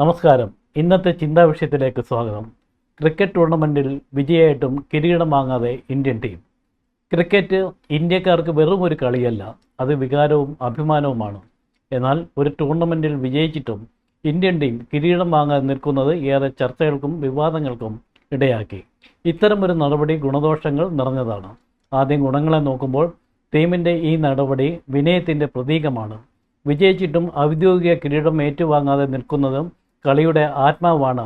നമസ്കാരം. ഇന്നത്തെ ചിന്താ വിഷയത്തിലേക്ക് സ്വാഗതം. ക്രിക്കറ്റ് ടൂർണമെന്റിൽ വിജയമായിട്ടും കിരീടം വാങ്ങാതെ ഇന്ത്യൻ ടീം. ക്രിക്കറ്റ് ഇന്ത്യക്കാർക്ക് വെറും ഒരു കളിയല്ല അത് വികാരവും അഭിമാനവുമാണ്. എന്നാൽ ഒരു ടൂർണമെന്റിൽ വിജയിച്ചിട്ടും ഇന്ത്യൻ ടീം കിരീടം വാങ്ങാതെ നിൽക്കുന്നത് ഏറെ ചർച്ചകൾക്കും വിവാദങ്ങൾക്കും ഇടയാക്കി. ഇത്തരം ഒരു നടപടി ഗുണദോഷങ്ങൾ നിറഞ്ഞതാണ്. ആദ്യം ഗുണങ്ങളെ നോക്കുമ്പോൾ ടീമിന്റെ ഈ നടപടി വിനയത്തിന്റെ പ്രതീകമാണ്. വിജയിച്ചിട്ടും ഔദ്യോഗിക കിരീടം ഏറ്റുവാങ്ങാതെ നിൽക്കുന്നതും കളിയുടെ ആത്മാവാണ്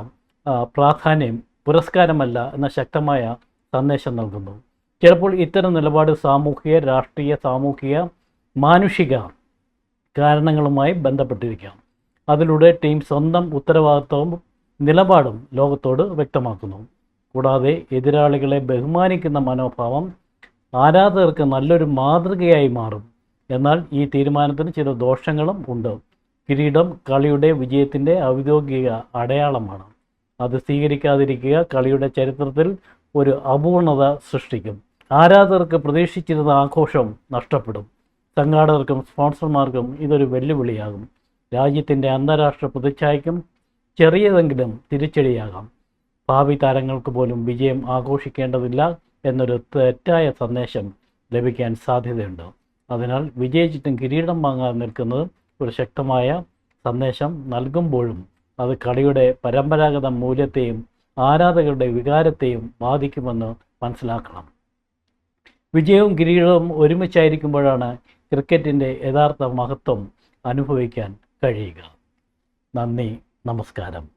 പ്രാധാന്യം പുരസ്കാരമല്ല എന്ന ശക്തമായ സന്ദേശം നൽകുന്നു. ചിലപ്പോൾ ഇത്തരം നിലപാട് സാമൂഹിക രാഷ്ട്രീയ സാമൂഹിക മാനുഷിക കാരണങ്ങളുമായി ബന്ധപ്പെട്ടിരിക്കാം. അതിലൂടെ ടീം സ്വന്തം ഉത്തരവാദിത്വവും നിലപാടും ലോകത്തോട് വ്യക്തമാക്കുന്നു. കൂടാതെ എതിരാളികളെ ബഹുമാനിക്കുന്ന മനോഭാവം ആരാധകർക്ക് നല്ലൊരു മാതൃകയായി മാറും. എന്നാൽ ഈ തീരുമാനത്തിന് ചില ദോഷങ്ങളും ഉണ്ട്. കിരീടം കളിയുടെ വിജയത്തിന്റെ ഔദ്യോഗിക അടയാളമാണ്. അത് സ്വീകരിക്കാതിരിക്കുക കളിയുടെ ചരിത്രത്തിൽ ഒരു അപൂർണത സൃഷ്ടിക്കും. ആരാധകർക്ക് പ്രതീക്ഷിച്ചിരുന്ന ആഘോഷം നഷ്ടപ്പെടും. സംഘാടകർക്കും സ്പോൺസർമാർക്കും ഇതൊരു വെല്ലുവിളിയാകും. രാജ്യത്തിന്റെ അന്താരാഷ്ട്ര പ്രതിച്ഛായക്കും ചെറിയതെങ്കിലും തിരിച്ചടിയാകാം. ഭാവി താരങ്ങൾക്ക് പോലും വിജയം ആഘോഷിക്കേണ്ടതില്ല എന്നൊരു തെറ്റായ സന്ദേശം ലഭിക്കാൻ സാധ്യതയുണ്ട്. അതിനാൽ വിജയിച്ചിട്ടും കിരീടം വാങ്ങാതെ നിൽക്കുന്നത് ഒരു ശക്തമായ സന്ദേശം നൽകുമ്പോഴും അത് കളിയുടെ പരമ്പരാഗത മൂല്യത്തെയും ആരാധകരുടെ വികാരത്തെയും ബാധിക്കുമെന്ന് മനസ്സിലാക്കണം. വിജയവും കിരീടവും ഒരുമിച്ചായിരിക്കുമ്പോഴാണ് ക്രിക്കറ്റിന്റെ യഥാർത്ഥ മഹത്വം അനുഭവിക്കാൻ കഴിയുക. നന്ദി നമസ്കാരം.